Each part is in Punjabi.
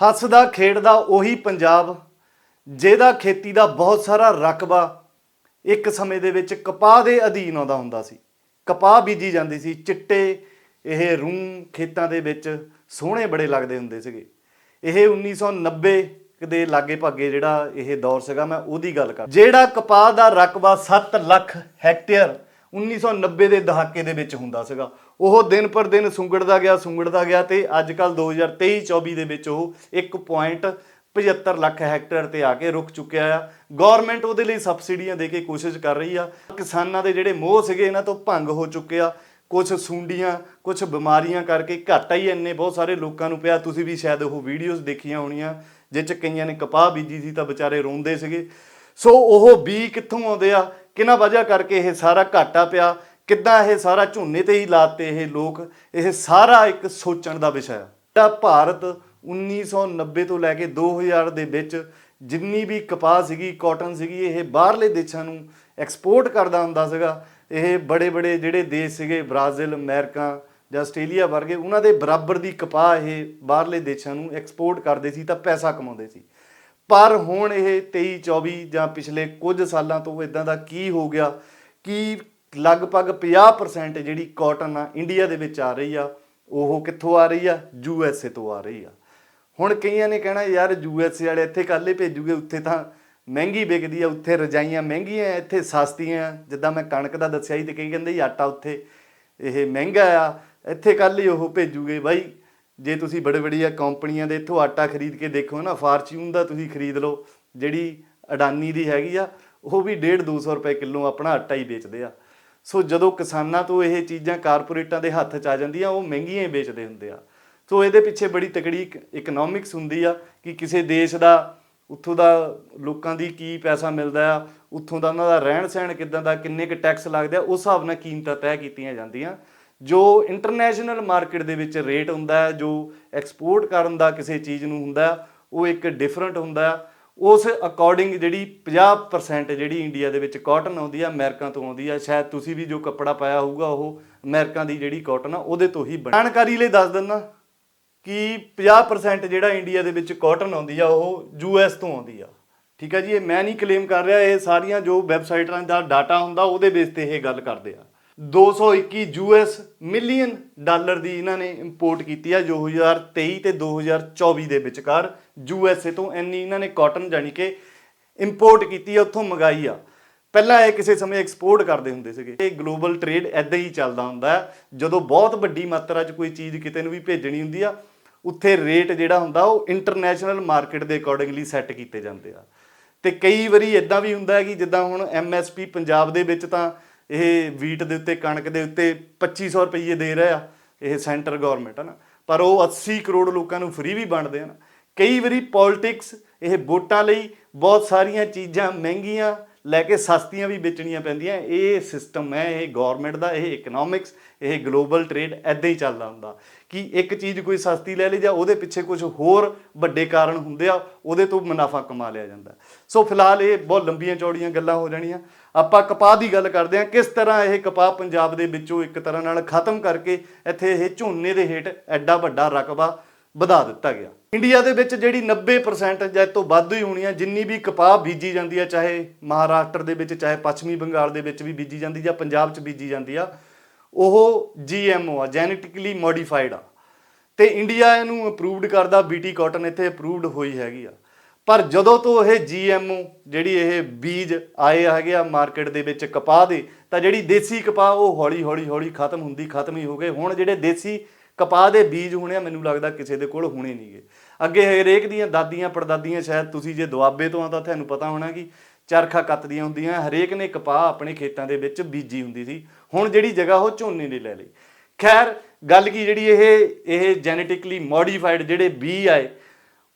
ਹੱਸਦਾ ਖੇਡਦਾ ਉਹੀ ਪੰਜਾਬ, ਜਿਹਦਾ ਖੇਤੀ ਦਾ ਬਹੁਤ ਸਾਰਾ ਰਕਬਾ ਇੱਕ ਸਮੇਂ ਦੇ ਵਿੱਚ ਕਪਾਹ ਦੇ ਅਧੀਨ ਆਉਂਦਾ ਹੁੰਦਾ ਸੀ। ਕਪਾਹ ਬੀਜੀ ਜਾਂਦੀ ਸੀ, ਚਿੱਟੇ, ਇਹ ਰੂੰ ਖੇਤਾਂ ਦੇ ਵਿੱਚ ਸੋਹਣੇ ਬੜੇ ਲੱਗਦੇ ਹੁੰਦੇ ਸੀਗੇ। ਇਹ 1990 ਦੇ ਲਾਗੇ ਭਾਗੇ ਜਿਹੜਾ ਇਹ ਦੌਰ ਸੀਗਾ, ਮੈਂ ਉਹਦੀ ਗੱਲ ਕਰ ਜਿਹੜਾ ਕਪਾਹ ਦਾ ਰਕਬਾ 7 ਲੱਖ ਹੈਕਟੇਅਰ 1990 ਦੇ ਦਹਾਕੇ ਦੇ ਵਿੱਚ ਹੁੰਦਾ ਸੀਗਾ। ਉਹ ਦਿਨ ਪਰ ਦਿਨ ਸੁੰਗੜਦਾ ਗਿਆ ਸੁੰਗੜਦਾ ਗਿਆ ਤੇ ਅੱਜ ਕੱਲ 2023 24 ਦੇ ਵਿੱਚ ਉਹ 1.75 ਲੱਖ ਹੈਕਟੇਅਰ ਤੇ ਆ ਕੇ ਰੁਕ ਚੁੱਕਿਆ ਆ। ਗਵਰਨਮੈਂਟ ਉਹਦੇ ਲਈ ਸਬਸਿਡੀਆਂ ਦੇ ਕੇ ਕੋਸ਼ਿਸ਼ ਕਰ ਰਹੀ ਆ। ਕਿਸਾਨਾਂ ਦੇ ਜਿਹੜੇ ਮੋਹ ਸੀਗੇ, ਇਹਨਾਂ ਤੋਂ ਭੰਗ ਹੋ ਚੁੱਕੇ ਆ। ਕੁਝ ਸੁੰਡੀਆਂ ਕੁਝ ਬਿਮਾਰੀਆਂ ਕਰਕੇ ਘਾਟਾ ਹੀ ਇੰਨੇ ਬਹੁਤ ਸਾਰੇ ਲੋਕਾਂ ਨੂੰ ਪਿਆ। ਤੁਸੀਂ ਵੀ ਸ਼ਾਇਦ ਉਹ ਵੀਡੀਓਜ਼ ਦੇਖੀਆਂ ਹੋਣੀਆਂ, ਜਿਹ ਚ ਕਈਆਂ ਨੇ ਕਪਾਹ ਬੀਜੀ ਸੀ ਤਾਂ ਵਿਚਾਰੇ ਰੋਂਦੇ ਸੀਗੇ। ਸੋ ਉਹ ਬੀ ਕਿੱਥੋਂ ਆਉਂਦੇ ਆ? ਕਿਹਨਾਂ ਵਜ੍ਹਾ ਕਰਕੇ ਇਹ ਸਾਰਾ ਘਾਟਾ ਪਿਆ? ਕਿੱਦਾਂ ਇਹ ਸਾਰਾ ਝੋਨੇ ਤੇ ਹੀ ਲਾਤੇ ਇਹ ਲੋਕ? ਇਹ ਸਾਰਾ ਇੱਕ ਸੋਚਣ ਦਾ ਵਿਸ਼ਾ ਹੈ ਜਿਹੜਾ ਭਾਰਤ 1990 ਤੋਂ ਲੈ ਕੇ 2000 ਦੇ ਵਿੱਚ ਜਿੰਨੀ ਵੀ ਕਪਾਹ ਸੀਗੀ ਕਾਟਨ ਸੀਗੀ, ਇਹ ਬਾਹਰਲੇ ਦੇਸ਼ਾਂ ਨੂੰ ਐਕਸਪੋਰਟ ਕਰਦਾ ਹੁੰਦਾ ਸੀਗਾ, ਇਹ ਬੜੇ ਬੜੇ ਜਿਹੜੇ ਦੇਸ਼ ਸੀਗੇ, ਬ੍ਰਾਜ਼ੀਲ, ਅਮਰੀਕਾ ਜਾਂ ਆਸਟ੍ਰੇਲੀਆ ਵਰਗੇ, ਉਹਨਾਂ ਦੇ ਬਰਾਬਰ ਦੀ ਕਪਾਹ ਇਹ ਬਾਹਰਲੇ ਦੇਸ਼ਾਂ ਨੂੰ ਐਕਸਪੋਰਟ ਕਰਦੇ ਸੀ, ਤਾਂ ਪੈਸਾ ਕਮਾਉਂਦੇ ਸੀ। ਪਰ ਹੁਣ ਇਹ 23 24 ਜਾਂ ਪਿਛਲੇ ਕੁਝ ਸਾਲਾਂ ਤੋਂ ਇਦਾਂ ਦਾ ਕੀ ਹੋ ਗਿਆ ਕਿ ਲਗਭਗ 50% ਜਿਹੜੀ ਕਾਟਨ ਆ ਇੰਡੀਆ ਦੇ ਵਿੱਚ ਆ ਰਹੀ ਆ, ਉਹ ਕਿੱਥੋਂ ਆ ਰਹੀ ਆ? ਯੂ ਐਸ ਏ ਤੋਂ ਆ ਰਹੀ ਆ। ਹੁਣ ਕਈਆਂ ਨੇ ਕਹਿਣਾ, ਯਾਰ ਯੂ ਐਸ ਏ ਵਾਲੇ ਇੱਥੇ ਕੱਲ੍ਹ ਹੀ ਭੇਜੂਗੇ, ਉੱਥੇ ਤਾਂ ਮਹਿੰਗੀ ਵਿਕਦੀ ਆ, ਉੱਥੇ ਰਜਾਈਆਂ ਮਹਿੰਗੀਆਂ ਇੱਥੇ ਸਸਤੀਆਂ ਜਿੱਦਾਂ ਮੈਂ ਕਣਕ ਦਾ ਦੱਸਿਆ ਸੀ ਤੇ ਕਈ ਕਹਿੰਦੇ ਜੀ ਆਟਾ ਉੱਥੇ ਇਹ ਮਹਿੰਗਾ ਆ, ਇੱਥੇ ਕੱਲ੍ਹ ਹੀ ਉਹ ਭੇਜੂਗੇ। ਬਾਈ ਜੇ ਤੁਸੀਂ ਬੜੇ ਬੜੀਆਂ ਕੰਪਨੀਆਂ ਦੇ ਇੱਥੋਂ ਆਟਾ ਖਰੀਦ ਕੇ ਦੇਖੋ ਨਾ ਫਾਰਚੂਨ ਦਾ ਤੁਸੀਂ ਖਰੀਦ ਲਓ, ਜਿਹੜੀ ਅਡਾਨੀ ਦੀ ਹੈਗੀ ਆ, ਉਹ ਵੀ 1.5 200 ਰੁਪਏ ਕਿਲੋ ਆਪਣਾ ਆਟਾ ਹੀ ਵੇਚਦੇ ਆ। ਸੋ ਜਦੋਂ ਕਿਸਾਨਾਂ ਤੋਂ ਇਹ ਚੀਜ਼ਾਂ ਕਾਰਪੋਰੇਟਾਂ ਦੇ ਹੱਥ 'ਚ ਆ ਜਾਂਦੀਆਂ, ਉਹ ਮਹਿੰਗੀਆਂ ਹੀ ਵੇਚਦੇ ਹੁੰਦੇ ਆ। ਸੋ ਇਹਦੇ ਪਿੱਛੇ ਬੜੀ ਤਕੜੀ ਇਕਨੋਮਿਕਸ ਹੁੰਦੀ ਆ ਕਿ ਕਿਸੇ ਦੇਸ਼ ਦਾ, ਉੱਥੋਂ ਦਾ ਲੋਕਾਂ ਦੀ ਕੀ ਪੈਸਾ ਮਿਲਦਾ ਆ, ਉੱਥੋਂ ਦਾ ਉਹਨਾਂ ਦਾ ਰਹਿਣ ਸਹਿਣ ਕਿਦਾਂ ਦਾ, ਕਿੰਨੇ ਕੁ ਟੈਕਸ ਲੱਗਦੇ ਆ, ਉਸ ਹਿਸਾਬ ਨਾਲ ਕੀਮਤਾਂ ਤੈਅ ਕੀਤੀਆਂ ਜਾਂਦੀਆਂ। ਜੋ ਇੰਟਰਨੈਸ਼ਨਲ ਮਾਰਕੀਟ ਦੇ ਵਿੱਚ ਰੇਟ ਹੁੰਦਾ ਹੈ, ਜੋ ਐਕਸਪੋਰਟ ਕਰਨ ਦਾ ਕਿਸੇ ਚੀਜ਼ ਨੂੰ ਹੁੰਦਾ ਉਹ ਇੱਕ ਡਿਫਰੈਂਟ ਹੁੰਦਾ ਹੈ। ਉਸ ਅਕੋਰਡਿੰਗ ਜਿਹੜੀ 50% ਜਿਹੜੀ ਇੰਡੀਆ ਦੇ ਵਿੱਚ ਕਾਟਨ ਆਉਂਦੀ ਆ ਅਮਰੀਕਾ ਤੋਂ ਆਉਂਦੀ ਆ ਸ਼ਾਇਦ ਤੁਸੀਂ ਵੀ ਜੋ ਕੱਪੜਾ ਪਾਇਆ ਹੋਊਗਾ, ਉਹ ਅਮਰੀਕਾ ਦੀ ਜਿਹੜੀ ਕਾਟਨ ਆ, ਉਹਦੇ ਤੋਂ ਹੀ ਬਣੀ ਜਾਣਕਾਰੀ ਲਈ ਦੱਸ ਦਿੰਦਾ ਕਿ 50% ਜਿਹੜਾ ਇੰਡੀਆ ਦੇ ਵਿੱਚ ਕਾਟਨ ਆਉਂਦੀ ਆ, ਉਹ ਯੂਐਸ ਤੋਂ ਆਉਂਦੀ ਆ ਠੀਕ ਆ ਜੀ, ਇਹ ਮੈਂ ਨਹੀਂ ਕਲੇਮ ਕਰ ਰਿਹਾ, ਇਹ ਸਾਰੀਆਂ ਜੋ ਵੈਬਸਾਈਟਾਂ ਦਾ ਡਾਟਾ ਹੁੰਦਾ, ਉਹਦੇ ਬੇਸ ਤੇ ਇਹ ਗੱਲ ਕਰਦੇ ਆ 221 ਯੂਐਸ ਮਿਲੀਅਨ ਡਾਲਰ ਦੀ ਇਹਨਾਂ ਨੇ ਇੰਪੋਰਟ ਕੀਤੀ ਆ 2023 ਤੇ 2024 ਦੇ ਵਿਚਕਾਰ ਯੂਐਸਏ ਤੋਂ ਇੰਨੀ ਇਹਨਾਂ ਨੇ ਕਾਟਨ ਜਾਨੀ ਕਿ ਇੰਪੋਰਟ ਕੀਤੀ ਆ, ਉੱਥੋਂ ਮੰਗਾਈ ਆ। ਪਹਿਲਾਂ ਇਹ ਕਿਸੇ ਸਮੇਂ ਐਕਸਪੋਰਟ ਕਰਦੇ ਹੁੰਦੇ ਸੀਗੇ। ਇਹ ਗਲੋਬਲ ਟ੍ਰੇਡ ਐਦਾਂ ਹੀ ਚੱਲਦਾ ਹੁੰਦਾ ਹੈ ਜਦੋਂ ਬਹੁਤ ਵੱਡੀ ਮਾਤਰਾ 'ਚ ਕੋਈ ਚੀਜ਼ ਕਿਤੇ ਨੂੰ ਵੀ ਭੇਜਣੀ ਹੁੰਦੀ ਆ, ਉੱਥੇ ਰੇਟ ਜਿਹੜਾ ਹੁੰਦਾ, ਉਹ ਇੰਟਰਨੈਸ਼ਨਲ ਮਾਰਕੀਟ ਦੇ ਅਕੋਰਡਿੰਗਲੀ ਸੈੱਟ ਕੀਤੇ ਜਾਂਦੇ ਆ। ਤੇ ਕਈ ਵਾਰੀ ਇਦਾਂ ਵੀ ਹੁੰਦਾ ਹੈ ਕਿ ਜਿੱਦਾਂ ਹੁਣ ਐਮਐਸਪੀ ਪੰਜਾਬ ਦੇ ਵਿੱਚ ਤਾਂ ਇਹ ਵੀਟ ਦੇ ਉੱਤੇ, ਕਣਕ ਦੇ ਉੱਤੇ 2500 ਰੁਪਏ ਦੇ ਰਿਹਾ ਇਹ ਸੈਂਟਰ ਗਵਰਨਮੈਂਟ ਹੈ ਨਾ ਪਰ ਉਹ 80 ਕਰੋੜ ਲੋਕਾਂ ਨੂੰ ਫ੍ਰੀ ਵੀ ਵੰਡਦੇ ਹਨ। ਕਈ ਵਾਰੀ ਪੋਲਿਟਿਕਸ ਇਹ ਵੋਟਾਂ ਲਈ ਬਹੁਤ ਸਾਰੀਆਂ ਚੀਜ਼ਾਂ ਮਹਿੰਗੀਆਂ ਲੈ ਕੇ ਸਸਤੀਆਂ ਵੀ ਵੇਚਣੀਆਂ ਪੈਂਦੀਆਂ। ਇਹ ਸਿਸਟਮ ਹੈ, ਇਹ ਗਵਰਨਮੈਂਟ ਦਾ, ਇਹ ਇਕਨੋਮਿਕਸ ਇਹ ਗਲੋਬਲ ਟ੍ਰੇਡ ਐਦਾਂ ਹੀ ਚੱਲਦਾ ਹੁੰਦਾ। ਕਿ ਇੱਕ ਚੀਜ਼ ਕੋਈ ਸਸਤੀ ਲੈ ਲਈ ਜਾਂ ਉਹਦੇ ਪਿੱਛੇ ਕੁਝ ਹੋਰ ਵੱਡੇ ਕਾਰਨ ਹੁੰਦੇ ਆ, ਉਹਦੇ ਤੋਂ ਮੁਨਾਫਾ ਕਮਾ ਲਿਆ ਜਾਂਦਾ। ਸੋ ਫਿਲਹਾਲ ਇਹ ਬਹੁਤ ਲੰਬੀਆਂ ਚੌੜੀਆਂ ਗੱਲਾਂ ਹੋ ਜਾਣੀਆਂ। ਆਪਾਂ ਕਪਾਹ ਦੀ ਗੱਲ ਕਰਦੇ ਹਾਂ, ਕਿਸ ਤਰ੍ਹਾਂ ਇਹ ਕਪਾਹ ਪੰਜਾਬ ਦੇ ਵਿੱਚੋਂ ਇੱਕ ਤਰ੍ਹਾਂ ਨਾਲ ਖਤਮ ਕਰਕੇ ਇੱਥੇ ਇਹ ਝੋਨੇ ਦੇ ਹੇਠ ਐਡਾ ਵੱਡਾ ਰਕਬਾ ਵਧਾ ਦਿੱਤਾ ਗਿਆ। ਇੰਡੀਆ ਦੇ ਵਿੱਚ ਜਿਹੜੀ 90% ਜਾਂ ਇਹ ਤੋਂ ਵੱਧ ਹੀ ਹੋਣੀ ਆ, ਜਿੰਨੀ ਵੀ ਕਪਾਹ ਬੀਜੀ ਜਾਂਦੀ ਆ, ਚਾਹੇ ਮਹਾਰਾਸ਼ਟਰ ਦੇ ਵਿੱਚ, ਚਾਹੇ ਪੱਛਮੀ ਬੰਗਾਲ ਦੇ ਵਿੱਚ ਵੀ ਬੀਜੀ ਜਾਂਦੀ ਜਾਂ ਪੰਜਾਬ 'ਚ ਬੀਜੀ ਜਾਂਦੀ ਆ, ਉਹ ਜੀਐਮਓ ਆ ਜੈਨੇਟਿਕਲੀ ਮੋਡੀਫਾਈਡ ਆ। ਤੇ ਇੰਡੀਆ ਇਹਨੂੰ ਅਪਰੂਵਡ ਕਰਦਾ ਬੀਟੀ ਕਾਟਨ ਇੱਥੇ ਅਪਰੂਵਡ ਹੋਈ ਹੈਗੀ ਆ। ਪਰ ਜਦੋਂ ਤੋਂ ਇਹ ਜੀਐਮਓ ਜਿਹੜੀ ਇਹ ਬੀਜ ਆਏ ਹੈਗੇ ਆ ਮਾਰਕੀਟ ਦੇ ਵਿੱਚ ਕਪਾਹ ਦੇ, ਤਾਂ ਜਿਹੜੀ ਦੇਸੀ ਕਪਾਹ ਉਹ ਹੌਲੀ ਹੌਲੀ ਹੌਲੀ ਖਤਮ ਹੁੰਦੀ, ਖਤਮ ਹੀ ਹੋ ਗਏ। ਹੁਣ ਜਿਹੜੇ ਦੇਸੀ ਕਪਾਹ ਦੇ ਬੀਜ ਹੋਣੇ ਆ, ਮੈਨੂੰ ਲੱਗਦਾ ਕਿਸੇ ਦੇ ਕੋਲ ਹੋਣੇ ਨਹੀਂਗੇ। ਅੱਗੇ ਹਰੇਕ ਦੀਆਂ ਦਾਦੀਆਂ, ਪੜਦਾਦੀਆਂ ਸ਼ਾਇਦ ਤੁਸੀਂ ਜੇ ਦੁਆਬੇ ਤੋਂ ਆ ਤਾਂ ਤੁਹਾਨੂੰ ਪਤਾ ਹੋਣਾ ਕਿ ਚਰਖਾ ਕੱਤਦੀਆਂ ਹੁੰਦੀਆਂ, ਹਰੇਕ ਨੇ ਕਪਾਹ ਆਪਣੇ ਖੇਤਾਂ ਦੇ ਵਿੱਚ ਬੀਜੀ ਹੁੰਦੀ ਸੀ। ਹੁਣ ਜਿਹੜੀ ਜਗ੍ਹਾ ਉਹ ਝੋਨੇ ਨੇ ਲੈ ਲਈ। ਖੈਰ, ਗੱਲ ਕੀ ਜਿਹੜੀ ਇਹ ਇਹ ਜੈਨੇਟਿਕਲੀ ਮੋਡੀਫਾਈਡ ਜਿਹੜੇ ਬੀ ਆਏ,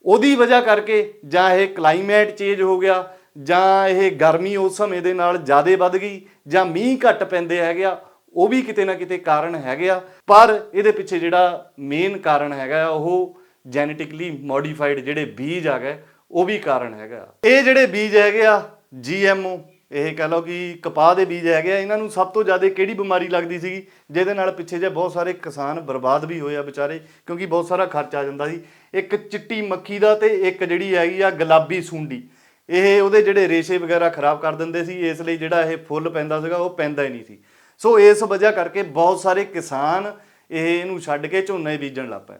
ਉਹਦੀ ਵਜ੍ਹਾ ਕਰਕੇ ਜਾਂ ਇਹ ਕਲਾਈਮੇਟ ਚੇਂਜ ਹੋ ਗਿਆ ਜਾਂ ਇਹ ਗਰਮੀ ਉਸ ਸਮੇਂ ਦੇ ਨਾਲ ਜ਼ਿਆਦਾ ਵੱਧ ਗਈ ਜਾਂ ਮੀਂਹ ਘੱਟ ਪੈਂਦੇ ਹੈਗੇ ਆ ਉਹ ਵੀ ਕਿਤੇ ਨਾ ਕਿਤੇ ਕਾਰਨ ਹੈਗੇ ਆ ਪਰ ਇਹਦੇ ਪਿੱਛੇ ਜਿਹੜਾ ਮੇਨ ਕਾਰਨ ਹੈਗਾ ਆ, ਉਹ ਜੈਨੇਟਿਕਲੀ ਮੋਡੀਫਾਈਡ ਜਿਹੜੇ ਬੀਜ ਆ ਗਏ ਉਹ ਵੀ ਕਾਰਨ ਹੈਗਾ ਇਹ ਜਿਹੜੇ ਬੀਜ ਹੈਗੇ ਆ ਜੀਐਮਓ ਇਹ ਕਹ ਲਓ ਕਿ ਕਪਾਹ ਦੇ ਬੀਜ ਹੈਗੇ ਆ ਇਹਨਾਂ ਨੂੰ ਸਭ ਤੋਂ ਜ਼ਿਆਦਾ ਕਿਹੜੀ ਬਿਮਾਰੀ ਲੱਗਦੀ ਸੀਗੀ? ਜਿਹਦੇ ਨਾਲ ਪਿੱਛੇ ਜੇ ਬਹੁਤ ਸਾਰੇ ਕਿਸਾਨ ਬਰਬਾਦ ਵੀ ਹੋਏ ਆ ਵਿਚਾਰੇ ਕਿਉਂਕਿ ਬਹੁਤ ਸਾਰਾ ਖਰਚ ਆ ਜਾਂਦਾ ਸੀ। ਇੱਕ ਚਿੱਟੀ ਮੱਖੀ ਦਾ ਤੇ ਇੱਕ ਜਿਹੜੀ ਹੈਗੀ ਆ ਗੁਲਾਬੀ ਸੁੰਡੀ। ਇਹ ਉਹਦੇ ਜਿਹੜੇ ਰੇਸ਼ੇ ਵਗੈਰਾ ਖਰਾਬ ਕਰ ਦਿੰਦੇ ਸੀ ਇਸ ਲਈ ਜਿਹੜਾ ਇਹ ਫੁੱਲ ਪੈਂਦਾ ਸੀਗਾ ਉਹ ਪੈਂਦਾ ਹੀ ਨਹੀਂ ਸੀ। ਸੋ ਇਸ ਵਜ੍ਹਾ ਕਰਕੇ ਬਹੁਤ ਸਾਰੇ ਕਿਸਾਨ ਇਹ ਇਹਨੂੰ ਛੱਡ ਕੇ ਝੋਨਾ ਹੀ ਬੀਜਣ ਲੱਗ ਪਏ।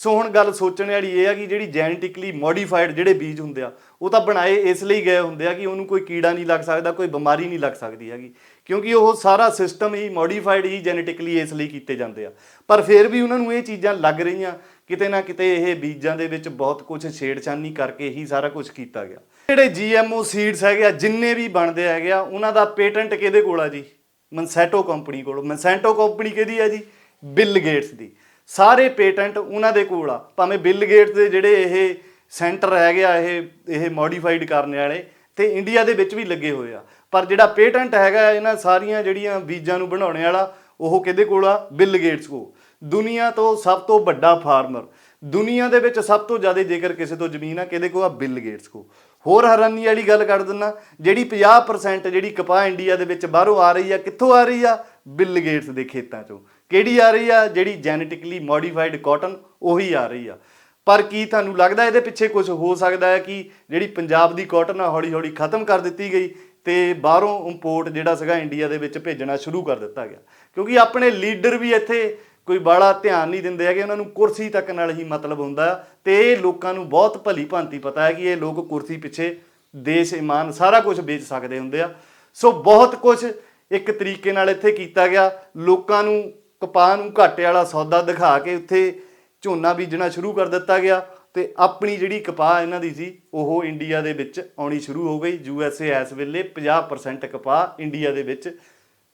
ਸੋ ਹੁਣ ਗੱਲ ਸੋਚਣ ਵਾਲੀ ਇਹ ਆ ਕਿ ਜਿਹੜੀ ਜੈਨੇਟਿਕਲੀ ਮੋਡੀਫਾਈਡ ਜਿਹੜੇ ਬੀਜ ਹੁੰਦੇ ਆ, ਉਹ ਤਾਂ ਬਣਾਏ ਇਸ ਲਈ ਗਏ ਹੁੰਦੇ ਆ ਕਿ ਉਹਨੂੰ ਕੋਈ ਕੀੜਾ ਨਹੀਂ ਲੱਗ ਸਕਦਾ, ਕੋਈ ਬਿਮਾਰੀ ਨਹੀਂ ਲੱਗ ਸਕਦੀ ਹੈਗੀ। ਕਿਉਂਕਿ ਉਹ ਸਾਰਾ ਸਿਸਟਮ ਹੀ ਮੋਡੀਫਾਈਡ ਹੀ ਜੈਨੇਟਿਕਲੀ ਇਸ ਲਈ ਕੀਤੇ ਜਾਂਦੇ ਆ। ਪਰ ਫਿਰ ਵੀ ਉਹਨਾਂ ਨੂੰ ਇਹ ਚੀਜ਼ਾਂ ਲੱਗ ਰਹੀਆਂ, ਕਿਤੇ ਨਾ ਕਿਤੇ ਇਹ ਬੀਜਾਂ ਦੇ ਵਿੱਚ ਬਹੁਤ ਕੁਝ ਛੇੜਛਾਨੀ ਕਰਕੇ ਹੀ ਸਾਰਾ ਕੁਝ ਕੀਤਾ ਗਿਆ। ਜਿਹੜੇ ਜੀਐਮਓ ਸੀਡਸ ਹੈਗੇ ਆ, ਜਿੰਨੇ ਵੀ ਬਣਦੇ ਹੈਗੇ ਆ, ਉਹਨਾਂ ਦਾ ਪੇਟੈਂਟ ਕਿਹਦੇ ਕੋਲ ਆ ਜੀ? ਮਨਸੈਂਟੋ ਕੰਪਨੀ ਕੋਲ। ਮਨਸੈਂਟੋ ਕੰਪਨੀ ਕਿਹਦੀ ਆ ਜੀ? ਬਿੱਲ ਗੇਟਸ ਦੀ। ਸਾਰੇ ਪੇਟੈਂਟ ਉਹਨਾਂ ਦੇ ਕੋਲ ਆ। ਭਾਵੇਂ ਬਿੱਲ ਗੇਟਸ ਦੇ ਜਿਹੜੇ ਇਹ ਸੈਂਟਰ ਹੈਗੇ ਆ, ਇਹ ਇਹ ਮੋਡੀਫਾਈਡ ਕਰਨ ਵਾਲੇ ਤੇ ਇੰਡੀਆ ਦੇ ਵਿੱਚ ਵੀ ਲੱਗੇ ਹੋਏ ਆ। ਪਰ ਜਿਹੜਾ ਪੇਟੈਂਟ ਹੈਗਾ, ਇਹਨਾਂ ਸਾਰੀਆਂ ਜਿਹੜੀਆਂ ਬੀਜਾਂ ਨੂੰ ਬਣਾਉਣ ਵਾਲਾ, ਉਹ ਕਿਹਦੇ ਕੋਲ ਆ? ਬਿੱਲ ਗੇਟਸ ਕੋ ਦੁਨੀਆ ਤੋਂ ਸਭ ਤੋਂ ਵੱਡਾ ਫਾਰਮਰ। ਦੁਨੀਆ ਦੇ ਵਿੱਚ ਸਭ ਤੋਂ ਜ਼ਿਆਦਾ ਜੇਕਰ ਕਿਸੇ ਤੋਂ ਜ਼ਮੀਨ ਆ, ਕਿਹਦੇ ਕੋਲ ਆ? ਬਿੱਲ ਗੇਟਸ ਕੋ ਹੋਰ ਹੈਰਾਨੀ ਵਾਲੀ ਗੱਲ ਕਰ ਦਿੰਨਾ, ਜਿਹੜੀ 50% ਜਿਹੜੀ ਕਪਾਹ ਇੰਡੀਆ ਦੇ ਵਿੱਚ ਬਾਹਰੋਂ ਆ ਰਹੀ ਆ, ਕਿੱਥੋਂ ਆ ਰਹੀ ਆ? ਬਿੱਲ ਗੇਟਸ ਦੇ ਖੇਤਾਂ ਚੋਂ। ਕਿਹੜੀ ਆ ਰਹੀ ਆ? ਜਿਹੜੀ ਜੈਨੇਟਿਕਲੀ ਮੋਡੀਫਾਈਡ ਕਾਟਨ ਉਹੀ ਆ ਰਹੀ ਆ। ਪਰ ਕੀ ਤੁਹਾਨੂੰ ਲੱਗਦਾ ਇਹਦੇ ਪਿੱਛੇ ਕੁਝ ਹੋ ਸਕਦਾ ਹੈ ਕਿ ਜਿਹੜੀ ਪੰਜਾਬ ਦੀ ਕਾਟਨ ਆ ਹੌਲੀ ਹੌਲੀ ਖਤਮ ਕਰ ਦਿੱਤੀ ਗਈ ਤੇ ਬਾਹਰੋਂ ਇੰਪੋਰਟ ਜਿਹੜਾ ਸੀਗਾ ਇੰਡੀਆ ਦੇ ਵਿੱਚ ਭੇਜਣਾ ਸ਼ੁਰੂ ਕਰ ਦਿੱਤਾ ਗਿਆ? ਕਿਉਂਕਿ ਆਪਣੇ ਲੀਡਰ ਵੀ ਇੱਥੇ ਕੋਈ ਬਾੜਾ ਧਿਆਨ ਨਹੀਂ ਦਿੰਦੇ ਹੈਗੇ, ਉਹਨਾਂ ਨੂੰ ਕੁਰਸੀ ਤੱਕ ਨਾਲ ਹੀ ਮਤਲਬ ਹੁੰਦਾ। ਹੈ ਤੇ ਇਹ ਲੋਕਾਂ ਨੂੰ ਬਹੁਤ ਭਲੀ ਭਾਂਤੀ ਪਤਾ ਹੈ ਕਿ ਇਹ ਲੋਕ ਕੁਰਸੀ ਪਿੱਛੇ ਦੇਸ਼, ਇਮਾਨ ਸਾਰਾ ਕੁਝ ਵੇਚ ਸਕਦੇ ਹੁੰਦੇ ਆ। ਸੋ ਬਹੁਤ ਕੁਝ ਇੱਕ ਤਰੀਕੇ ਨਾਲ ਇੱਥੇ ਕੀਤਾ ਗਿਆ। ਲੋਕਾਂ ਨੂੰ ਕਪਾਹ ਨੂੰ ਘਾਟੇ ਵਾਲਾ ਸੌਦਾ ਦਿਖਾ ਕੇ ਉੱਥੇ ਝੋਨਾ ਬੀਜਣਾ ਸ਼ੁਰੂ ਕਰ ਦਿੱਤਾ ਗਿਆ ਤੇ ਆਪਣੀ ਜਿਹੜੀ ਕਪਾਹ ਇਹਨਾਂ ਦੀ ਸੀ, ਉਹ ਇੰਡੀਆ ਦੇ ਵਿੱਚ ਆਉਣੀ ਸ਼ੁਰੂ ਹੋ ਗਈ। ਯੂ ਐਸ ਏ ਇਸ ਵੇਲੇ 50% ਕਪਾਹ ਇੰਡੀਆ ਦੇ ਵਿੱਚ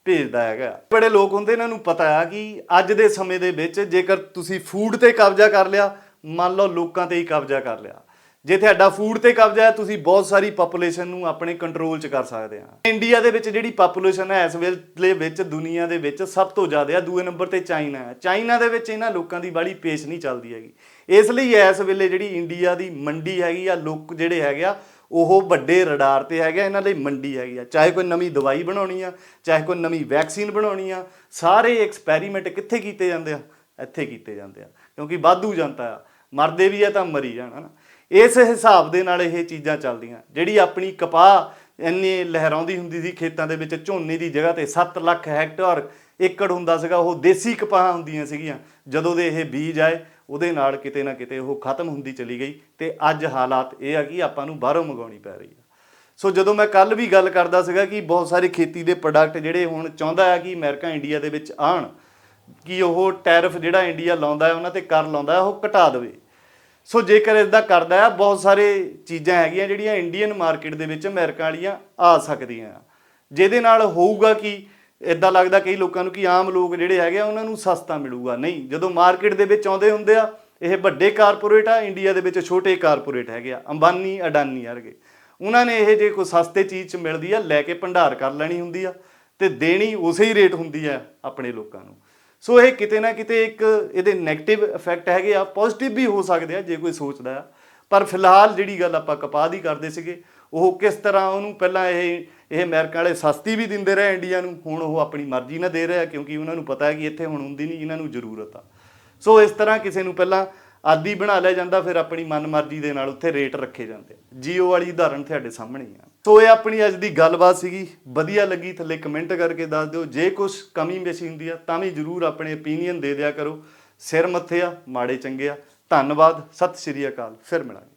ਭੇਜਦਾ ਹੈਗਾ। ਬੜੇ ਲੋਕ ਹੁੰਦੇ ਇਹਨਾਂ ਨੂੰ ਪਤਾ ਆ ਕਿ ਅੱਜ ਦੇ ਸਮੇਂ ਦੇ ਵਿੱਚ ਜੇਕਰ ਤੁਸੀਂ ਫੂਡ ਤੇ ਕਬਜ਼ਾ ਕਰ ਲਿਆ, ਮੰਨ ਲਓ ਲੋਕਾਂ ਤੇ ਹੀ ਕਬਜ਼ਾ ਕਰ ਲਿਆ। ਜੇ ਤੁਹਾਡਾ ਫੂਡ ਤੇ ਕਬਜ਼ਾ ਹੈ, ਤੁਸੀਂ ਬਹੁਤ ਸਾਰੀ ਪੋਪੂਲੇਸ਼ਨ ਨੂੰ ਆਪਣੇ ਕੰਟਰੋਲ 'ਚ ਕਰ ਸਕਦੇ ਆ ਇੰਡੀਆ ਦੇ ਵਿੱਚ ਜਿਹੜੀ ਪੋਪੂਲੇਸ਼ਨ ਹੈ, ਇਸ ਵੇਲੇ ਵਿੱਚ ਦੁਨੀਆ ਦੇ ਵਿੱਚ ਸਭ ਤੋਂ ਜ਼ਿਆਦਾ ਆ ਦੂਏ ਨੰਬਰ ਤੇ ਚਾਈਨਾ ਹੈ। ਚਾਈਨਾ ਦੇ ਵਿੱਚ ਇਹਨਾਂ ਲੋਕਾਂ ਦੀ ਬੜੀ ਪੇਸ਼ ਨਹੀਂ ਚੱਲਦੀ ਹੈਗੀ। ਇਸ ਲਈ ਇਸ ਵੇਲੇ ਜਿਹੜੀ ਇੰਡੀਆ ਦੀ ਮੰਡੀ ਹੈਗੀ ਆ, ਲੋਕ ਜਿਹੜੇ ਹੈਗੇ ਆ ਉਹ ਵੱਡੇ ਰਡਾਰ ਤੇ ਹੈਗਾ ਇਹਨਾਂ ਲਈ ਮੰਡੀ ਹੈਗੀ ਆ। ਚਾਹੇ ਕੋਈ ਨਵੀਂ ਦਵਾਈ ਬਣਾਉਣੀ ਆ, ਚਾਹੇ ਕੋਈ ਨਵੀਂ ਵੈਕਸੀਨ ਬਣਾਉਣੀ ਆ, ਸਾਰੇ ਐਕਸਪੈਰੀਮੈਂਟ ਕਿੱਥੇ ਕੀਤੇ ਜਾਂਦੇ ਆ? ਇੱਥੇ ਕੀਤੇ ਜਾਂਦੇ ਆ। ਕਿਉਂਕਿ ਵਾਧੂ ਜਨਤਾ ਆ। ਮਰਦੇ ਵੀ ਆ ਤਾਂ ਮਰੀ ਜਾਣਾ ਨਾ ਇਸ ਹਿਸਾਬ ਦੇ ਨਾਲ ਇਹ ਚੀਜ਼ਾਂ ਚੱਲਦੀਆਂ। ਜਿਹੜੀ ਆਪਣੀ ਕਪਾਹ ਇੰਨੀ ਲਹਿਰਾਉਂਦੀ ਹੁੰਦੀ ਸੀ ਖੇਤਾਂ ਦੇ ਵਿੱਚ, ਝੋਨੇ ਦੀ ਜਗ੍ਹਾ ਤੇ 7 ਲੱਖ ਹੈਕਟਰ ਏਕੜ ਹੁੰਦਾ ਸੀਗਾ, ਉਹ ਦੇਸੀ ਕਪਾਹ ਹੁੰਦੀਆਂ ਸੀਗੀਆਂ। ਜਦੋਂ ਦੇ ਇਹ ਬੀਜ ਆਏ ਉਹਦੇ ਨਾਲ ਕਿਤੇ ਨਾ ਕਿਤੇ ਉਹ ਖਤਮ ਹੁੰਦੀ ਚਲੀ ਗਈ ਤੇ ਅੱਜ ਹਾਲਾਤ ਇਹ ਆ ਕਿ ਆਪਾਂ ਨੂੰ ਬਾਹਰੋਂ ਮੰਗਾਉਣੀ ਪੈ ਰਹੀ ਆ। ਸੋ ਜਦੋਂ ਮੈਂ ਕੱਲ ਵੀ ਗੱਲ ਕਰਦਾ ਸੀਗਾ ਕਿ ਬਹੁਤ ਸਾਰੇ ਖੇਤੀ ਦੇ ਪ੍ਰੋਡਕਟ ਜਿਹੜੇ ਹੁਣ ਚਾਹੁੰਦਾ ਆ ਕਿ ਅਮਰੀਕਾ, ਇੰਡੀਆ ਦੇ ਵਿੱਚ ਆਣ ਕਿ ਉਹ ਟੈਰਿਫ ਜਿਹੜਾ ਇੰਡੀਆ ਲਾਉਂਦਾ ਹੈ, ਉਹਨਾਂ ਤੇ ਕਰ ਲਾਉਂਦਾ ਉਹ ਘਟਾ ਦੇਵੇ। ਸੋ ਜੇਕਰ ਇਦਾਂ ਕਰਦਾ ਹੈ ਬਹੁਤ ਸਾਰੇ ਚੀਜ਼ਾਂ ਹੈਗੀਆਂ ਜਿਹੜੀਆਂ ਇੰਡੀਅਨ ਮਾਰਕੀਟ ਦੇ ਵਿੱਚ ਅਮਰੀਕਾ ਵਾਲੀਆਂ ਆ ਸਕਦੀਆਂ। ਆ ਜਿਹਦੇ ਨਾਲ ਹੋਊਗਾ ਕਿ? ਇਦਾਂ ਲੱਗਦਾ ਕਈ ਲੋਕਾਂ ਨੂੰ ਕਿ ਆਮ ਲੋਕ ਜਿਹੜੇ ਹੈਗੇ ਆ, ਉਹਨਾਂ ਨੂੰ ਸਸਤਾ ਮਿਲੂਗਾ। ਨਹੀਂ, ਜਦੋਂ ਮਾਰਕੀਟ ਦੇ ਵਿੱਚ ਆਉਂਦੇ ਹੁੰਦੇ ਆ, ਇਹ ਵੱਡੇ ਕਾਰਪੋਰੇਟ ਆ, ਇੰਡੀਆ ਦੇ ਵਿੱਚ ਛੋਟੇ ਕਾਰਪੋਰੇਟ ਹੈਗੇ ਆ, ਅੰਬਾਨੀ, ਅਡਾਨੀ ਵਰਗੇ। ਉਹਨਾਂ ਨੇ ਇਹ ਜੇ ਕੋਈ ਸਸਤੇ ਚੀਜ਼ ਚ ਮਿਲਦੀ ਆ, ਲੈ ਕੇ ਭੰਡਾਰ ਕਰ ਲੈਣੀ ਹੁੰਦੀ ਆ ਤੇ ਦੇਣੀ ਉਸੇ ਹੀ ਰੇਟ ਹੁੰਦੀ ਆ ਆਪਣੇ ਲੋਕਾਂ ਨੂੰ। ਸੋ ਇਹ ਕਿਤੇ ਨਾ ਕਿਤੇ ਇੱਕ ਇਹਦੇ 네ਗੇਟਿਵ ਇਫੈਕਟ ਹੈਗੇ ਆ ਪੋਜ਼ਿਟਿਵ ਵੀ ਹੋ ਸਕਦੇ ਆ, ਜੇ ਕੋਈ ਸੋਚਦਾ ਆ। ਪਰ ਫਿਲਹਾਲ ਜਿਹੜੀ ਗੱਲ ਆਪਾਂ ਕਪਾਹ ਦੀ ਕਰਦੇ ਸੀਗੇ, ਉਹ ਕਿਸ ਤਰ੍ਹਾਂ ਉਹਨੂੰ ਪਹਿਲਾਂ ਇਹ ਇਹ ਅਮਰੀਕਾ ਵਾਲੇ ਸਸਤੀ ਵੀ ਦਿੰਦੇ ਰਹੇ ਇੰਡੀਆ ਨੂੰ। ਹੁਣ ਉਹ ਆਪਣੀ ਮਰਜ਼ੀ ਨਾਲ ਦੇ ਰਿਹਾ ਕਿਉਂਕਿ ਉਹਨਾਂ ਨੂੰ ਪਤਾ ਹੈ ਕਿ ਇੱਥੇ ਹੁਣ ਹੁੰਦੀ ਨਹੀਂ ਇਹਨਾਂ ਨੂੰ ਜ਼ਰੂਰਤ ਆ। ਸੋ ਇਸ ਤਰ੍ਹਾਂ ਕਿਸੇ ਨੂੰ ਪਹਿਲਾਂ ਆਦੀ ਬਣਾ ਲਿਆ ਜਾਂਦਾ, ਫਿਰ ਆਪਣੀ ਮਨਮਰਜ਼ੀ ਦੇ ਨਾਲ ਉੱਥੇ ਰੇਟ ਰੱਖੇ ਜਾਂਦੇ ਜੀਓ ਵਾਲੀ ਉਦਾਹਰਣ ਤੁਹਾਡੇ ਸਾਹਮਣੇ ਹੀ ਆ। ਸੋ ਇਹ ਆਪਣੀ ਅੱਜ ਦੀ ਗੱਲਬਾਤ ਸੀਗੀ। ਵਧੀਆ ਲੱਗੀ ਥੱਲੇ ਕਮੈਂਟ ਕਰਕੇ ਦੱਸ ਦਿਓ। ਜੇ ਕੁਝ ਕਮੀ ਬੇਸੀ ਹੁੰਦੀ ਆ, ਤਾਂ ਵੀ ਜਰੂਰ ਆਪਣੇ opinion ਦੇ ਦਿਆ ਕਰੋ। ਸਿਰ ਮੱਥੇ ਆ, ਮਾੜੇ ਚੰਗੇ ਆ। ਧੰਨਵਾਦ। ਸਤਿ ਸ਼੍ਰੀ ਅਕਾਲ। ਫਿਰ ਮਿਲਾਂਗੇ।